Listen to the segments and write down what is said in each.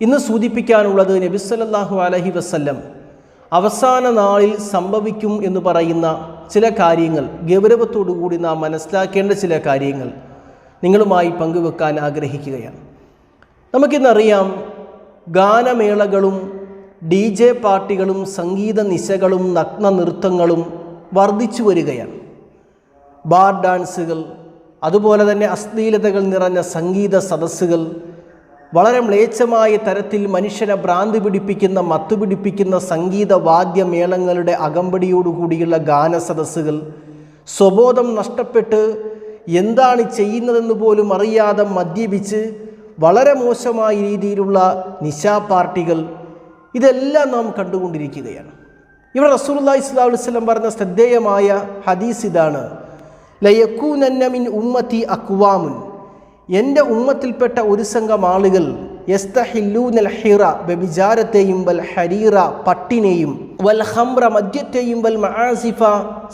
ഇന്ന് സൂചിപ്പിക്കാനുള്ളത് നബി നബിസ്വല്ലാഹു അലഹി വസ്ല്ലം അവസാന നാളിൽ സംഭവിക്കും എന്ന് പറയുന്ന ചില കാര്യങ്ങൾ ഗൗരവത്തോടു കൂടി നാം മനസ്സിലാക്കേണ്ട ചില കാര്യങ്ങൾ നിങ്ങളുമായി പങ്കുവെക്കാൻ ആഗ്രഹിക്കുകയാണ്. നമുക്കിന്നറിയാം ഗാനമേളകളും ഡി ജെ പാർട്ടികളും സംഗീത നിശകളും നഗ്ന നൃത്തങ്ങളും വർദ്ധിച്ചു വരികയാണ്. ബാർ ഡാൻസുകൾ അതുപോലെ തന്നെ അശ്ലീലതകൾ നിറഞ്ഞ സംഗീത സദസ്സുകൾ വളരെ മ്ലേച്ഛമായ തരത്തിൽ മനുഷ്യനെ ഭ്രാന്ത് പിടിപ്പിക്കുന്ന മത്തു പിടിപ്പിക്കുന്ന വാദ്യമേളങ്ങളുടെ അകമ്പടിയോടുകൂടിയുള്ള ഗാന സദസ്സുകൾ സ്വബോധം നഷ്ടപ്പെട്ട് എന്താണ് ചെയ്യുന്നതെന്ന് പോലും അറിയാതെ മദ്യപിച്ച് വളരെ മോശമായ രീതിയിലുള്ള നിശാ പാർട്ടികൾ. ഇതെല്ലാം നാം കണ്ടുകൊണ്ടിരിക്കുകയാണ്. ഇവിടെ സ്വല്ലല്ലാഹു അലൈഹി വസ്ലം പറഞ്ഞ ശ്രദ്ധേയമായ ഹദീസ് ഇതാണ്. ലയക്കൂനന്നമിൻ ഉമ്മത്തി അക്വാമുൻ. എന്റെ ഉമ്മത്തിൽപ്പെട്ട ഒരു സംഘം ആളുകൾ യസ്തഹില്ലൂനൽ ഹിറ വ്യഭിചാരത്തെയും വൽ ഹരീറ പട്ടിനെയും വൽ ഹംറ മദ്യത്തെയും വൽ മഹാസിഫ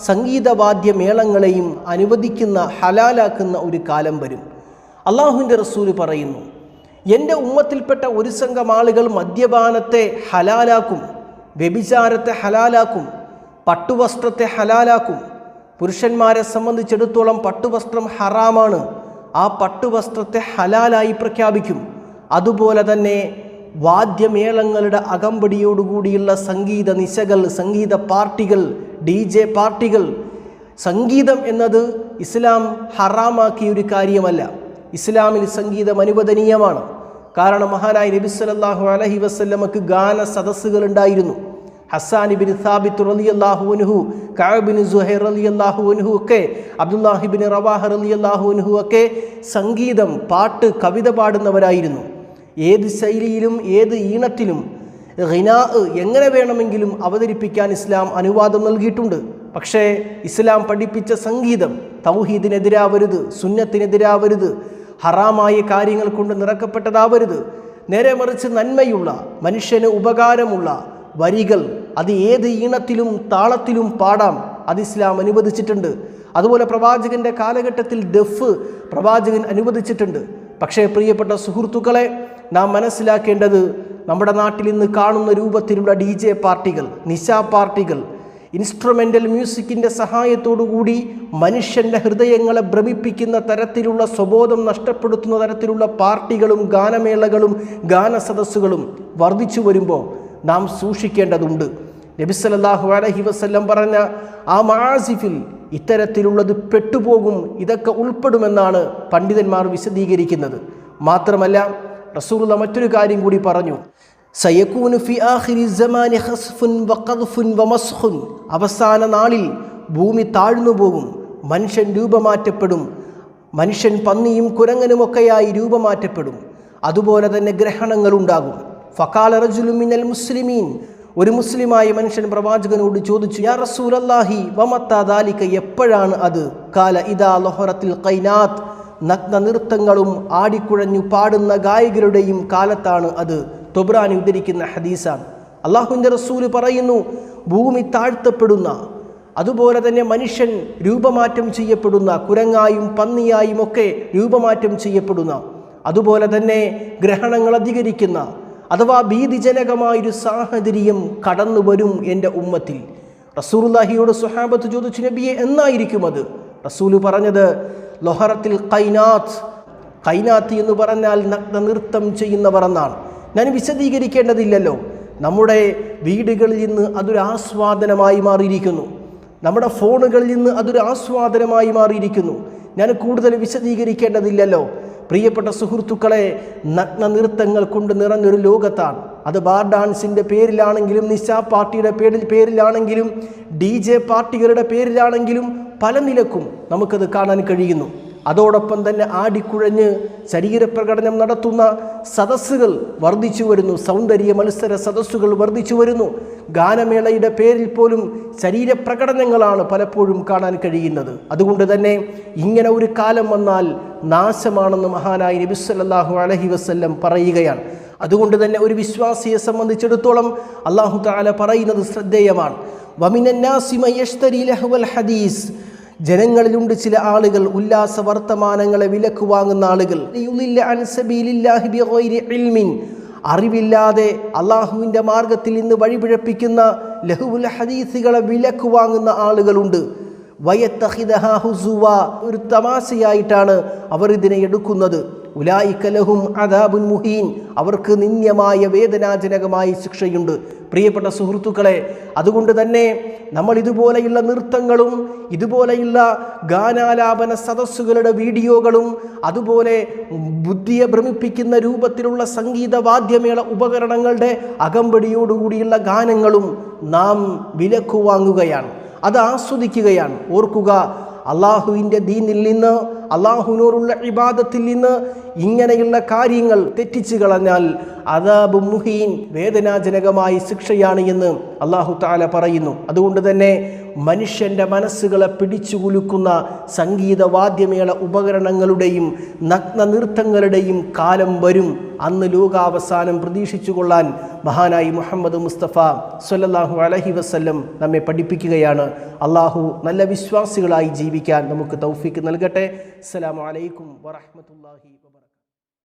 സംഗീതവാദ്യമേളങ്ങളെയും അനുവദിക്കുന്ന ഹലാലാക്കുന്ന ഒരു കാലം വരും. അള്ളാഹുവിന്റെ റസൂൽ പറയുന്നു എന്റെ ഉമ്മത്തിൽപ്പെട്ട ഒരു സംഘം ആളുകൾ മദ്യപാനത്തെ ഹലാലാക്കും വ്യഭിചാരത്തെ ഹലാലാക്കും പട്ടുവസ്ത്രത്തെ ഹലാലാക്കും. പുരുഷന്മാരെ സംബന്ധിച്ചിടത്തോളം പട്ടുവസ്ത്രം ഹറാമാണ്. ആ പട്ടുവസ്ത്രത്തെ ഹലാലായി പ്രഖ്യാപിക്കും. അതുപോലെ തന്നെ വാദ്യമേളങ്ങളുടെ അകമ്പടിയോടുകൂടിയുള്ള സംഗീത നിശകൾ സംഗീത പാർട്ടികൾ ഡി ജെ പാർട്ടികൾ. സംഗീതം എന്നത് ഇസ്ലാം ഹറാമാക്കിയ ഒരു കാര്യമല്ല. ഇസ്ലാമിൽ സംഗീതം അനുവദനീയമാണ്. കാരണം മഹാനായ നബി സല്ലല്ലാഹു അലൈഹി വസല്ലമക്ക് ഗാന സദസ്സുകൾ ഉണ്ടായിരുന്നു. ഹസാൻ ബിൻ സാബിത്ത് റളിയല്ലാഹു അൻഹു കഅബിൻ സുഹൈർ റളിയല്ലാഹു അൻഹു ഒക്കെ അബ്ദുല്ലാഹിബിൻ റവാഹ റളിയല്ലാഹു അൻഹു ഒക്കെ സംഗീതം പാട്ട് കവിത പാടുന്നവരായിരുന്നു. ഏത് ശൈലിയിലും ഏത് ഈണത്തിലും റിനാ എങ്ങനെ വേണമെങ്കിലും അവതരിപ്പിക്കാൻ ഇസ്ലാം അനുവാദം നൽകിയിട്ടുണ്ട്. പക്ഷേ ഇസ്ലാം പഠിപ്പിച്ച സംഗീതം തൗഹീദിനെതിരാവരുത് സുന്നത്തിനെതിരാവരുത് ഹറാമായ കാര്യങ്ങൾ കൊണ്ട് നിറക്കപ്പെട്ടതാവരുത്. നേരെ മറിച്ച് നന്മയുള്ള മനുഷ്യന് ഉപകാരമുള്ള വരികൾ അത് ഏത് ഈണത്തിലും താളത്തിലും പാടാം. അത് ഇസ്ലാം അനുവദിച്ചിട്ടുണ്ട്. അതുപോലെ പ്രവാചകന്റെ കാലഘട്ടത്തിൽ ദഫ് പ്രവാചകൻ അനുവദിച്ചിട്ടുണ്ട്. പക്ഷേ പ്രിയപ്പെട്ട സുഹൃത്തുക്കളെ നാം മനസ്സിലാക്കേണ്ടത് നമ്മുടെ നാട്ടിൽ ഇന്ന് കാണുന്ന രൂപത്തിലുള്ള ഡി ജെ പാർട്ടികൾ നിശാ പാർട്ടികൾ ഇൻസ്ട്രുമെന്റൽ മ്യൂസിക്കിന്റെ സഹായത്തോടുകൂടി മനുഷ്യന്റെ ഹൃദയങ്ങളെ ഭ്രമിപ്പിക്കുന്ന തരത്തിലുള്ള സ്വബോധം നഷ്ടപ്പെടുത്തുന്ന തരത്തിലുള്ള പാർട്ടികളും ഗാനമേളകളും ഗാനസദസ്സുകളും വർദ്ധിച്ചു വരുമ്പോൾ നാം സൂക്ഷിക്കേണ്ടതുണ്ട്. നബിസലല്ലാഹു അലഹി വസ്ല്ലം പറഞ്ഞ ആ മാസിഫിൽ ഇത്തരത്തിലുള്ളത് പെട്ടുപോകും ഇതൊക്കെ ഉൾപ്പെടുമെന്നാണ് പണ്ഡിതന്മാർ വിശദീകരിക്കുന്നത്. മാത്രമല്ല റസൂറുള്ള മറ്റൊരു കാര്യം കൂടി പറഞ്ഞു. ഫി ആഖിരി അവസാന നാളിൽ ഭൂമി താഴ്ന്നു പോകും മനുഷ്യൻ രൂപമാറ്റപ്പെടും മനുഷ്യൻ പന്നിയും കുരങ്ങനുമൊക്കെയായി രൂപമാറ്റപ്പെടും. അതുപോലെ തന്നെ ഗ്രഹണങ്ങളുണ്ടാകും. ഫക്കാല റജുലുമിനൽ മുസ്ലിമീൻ. ഒരു മുസ്ലിമായ മനുഷ്യൻ പ്രവാചകനോട് ചോദിച്ചു യാ റസൂലല്ലാഹി വമത്താദാലിക്ക എപ്പോഴാണ് അത്? കാല ഇതാ ലൊഹറത്തിൽ കൈനാത്ത് നഗ്ന നൃത്തങ്ങളും ആടിക്കുഴഞ്ഞു പാടുന്ന ഗായകരുടെയും കാലത്താണ് അത്. തൊബ്രാനി ഉദ്ധരിക്കുന്ന ഹദീസാണ്. അള്ളാഹുവിന്റെ റസൂൽ പറയുന്നു ഭൂമി താഴ്ത്തപ്പെടുന്ന അതുപോലെ തന്നെ മനുഷ്യൻ രൂപമാറ്റം ചെയ്യപ്പെടുന്ന കുരങ്ങായും പന്നിയായും ഒക്കെ രൂപമാറ്റം ചെയ്യപ്പെടുന്ന അതുപോലെ തന്നെ ഗ്രഹണങ്ങൾ അധികരിക്കുന്ന അഥവാ ഭീതിജനകമായൊരു സാഹചര്യം കടന്നു വരും എന്റെ ഉമ്മത്തിൽ. റസൂലുല്ലാഹിയോട് സുഹാബത്ത് ചോദിച്ചു നബിയെ എന്നായിരിക്കും അത്? റസൂൽ പറഞ്ഞത് ലൊഹറത്തിൽ കൈനാത്ത് കൈനാത്ത് എന്ന് പറഞ്ഞാൽ നഗ്ന നൃത്തം ചെയ്യുന്നവർ എന്നാണ്. ഞാൻ വിശദീകരിക്കേണ്ടതില്ലല്ലോ. നമ്മുടെ വീടുകളിൽ നിന്ന് അതൊരു ആസ്വാദനമായി മാറിയിരിക്കുന്നു. നമ്മുടെ ഫോണുകളിൽ നിന്ന് അതൊരു ആസ്വാദനമായി മാറിയിരിക്കുന്നു. ഞാൻ കൂടുതൽ വിശദീകരിക്കേണ്ടതില്ലല്ലോ. പ്രിയപ്പെട്ട സുഹൃത്തുക്കളെ നഗ്ന നൃത്തങ്ങൾ കൊണ്ട് നിറഞ്ഞൊരു ലോകത്താണ്. അത് ബാർ ഡാൻസിന്റെ പേരിലാണെങ്കിലും നിശാ പാർട്ടിയുടെ പേരിൽ പേരിലാണെങ്കിലും ഡി ജെ പാർട്ടികളുടെ പേരിലാണെങ്കിലും പല നിലക്കും നമുക്കത് കാണാൻ കഴിയുന്നു. അതോടൊപ്പം തന്നെ ആടിക്കുഴഞ്ഞ് ശരീരപ്രകടനം നടത്തുന്ന സദസ്സുകൾ വർദ്ധിച്ചു വരുന്നു. സൗന്ദര്യ മത്സര സദസ്സുകൾ വർദ്ധിച്ചു വരുന്നു. ഗാനമേളയുടെ പേരിൽ പോലും ശരീരപ്രകടനങ്ങളാണ് പലപ്പോഴും കാണാൻ കഴിയുന്നത്. അതുകൊണ്ട് തന്നെ ഇങ്ങനെ ഒരു കാലം വന്നാൽ നാശമാണെന്ന് മഹാനായ നബിസ്വല്ലാഹു അലഹി വസ്ല്ലം പറയുകയാണ്. അതുകൊണ്ട് തന്നെ ഒരു വിശ്വാസിയെ സംബന്ധിച്ചിടത്തോളം അള്ളാഹു താല പറയുന്നത് ശ്രദ്ധേയമാണ്. ലഹ്വൽ ഹദീസ്. ജനങ്ങളിലുണ്ട് ചില ആളുകൾ ഉല്ലാസ വർത്തമാനങ്ങളെ വിലക്ക് വാങ്ങുന്ന ആളുകൾ. അറിവില്ലാതെ അള്ളാഹുവിന്റെ മാർഗത്തിൽ നിന്ന് വഴിപിഴപ്പിക്കുന്ന ലഹുവുൽ ഹദീസുകളെ വിലക്ക് വാങ്ങുന്ന ആളുകളുണ്ട്. വയത്തഹിദഹ ഹുസുവ. ഒരു തമാശയായിട്ടാണ് അവർ ഇതിനെ എടുക്കുന്നത്. ഉലായിക്കലഹും അദാബുൻ മുഹീൻ. അവർക്ക് നിന്ദ്യമായ വേദനാജനകമായ ശിക്ഷയുണ്ട്. പ്രിയപ്പെട്ട സുഹൃത്തുക്കളെ അതുകൊണ്ട് തന്നെ നമ്മൾ ഇതുപോലെയുള്ള നൃത്തങ്ങളും ഇതുപോലെയുള്ള ഗാനാലാപന സദസ്സുകളുടെ വീഡിയോകളും അതുപോലെ ബുദ്ധിയെ ഭ്രമിപ്പിക്കുന്ന രൂപത്തിലുള്ള സംഗീതവാദ്യമേള ഉപകരണങ്ങളുടെ അകമ്പടിയോടുകൂടിയുള്ള ഗാനങ്ങളും നാം വിലക്കു വാങ്ങുകയാണ് അത് ആസ്വദിക്കുകയാണ്. ഓർക്കുക അള്ളാഹുവിന്റെ ദീനിൽ നിന്ന് അള്ളാഹുവിനോടുള്ള ഇബാദത്തിൽ നിന്ന് ഇങ്ങനെയുള്ള കാര്യങ്ങൾ തെറ്റിച്ചു കളഞ്ഞാൽ അതാബ് മുഹീൻ വേദനാജനകമായ ശിക്ഷയാണ് എന്ന് അള്ളാഹു താല പറയുന്നു. അതുകൊണ്ട് തന്നെ മനുഷ്യന്റെ മനസ്സുകളെ പിടിച്ചു കുലുക്കുന്ന സംഗീതവാദ്യമേള ഉപകരണങ്ങളുടെയും നഗ്ന നൃത്തങ്ങളുടെയും കാലം വരും. അന്ന് ലോകാവസാനം പ്രതീക്ഷിച്ചു കൊള്ളാൻ മഹാനായി മുഹമ്മദ് മുസ്തഫ സൊല്ലാഹു അലഹി വസ്ല്ലം നമ്മെ പഠിപ്പിക്കുകയാണ്. അള്ളാഹു നല്ല വിശ്വാസികളായി ജീവിക്കാൻ നമുക്ക് തൗഫീക്ക് നൽകട്ടെ. അസ്സലാമു അലൈക്കും വറഹ്മത്തുള്ളാഹി വബറകാതുഹു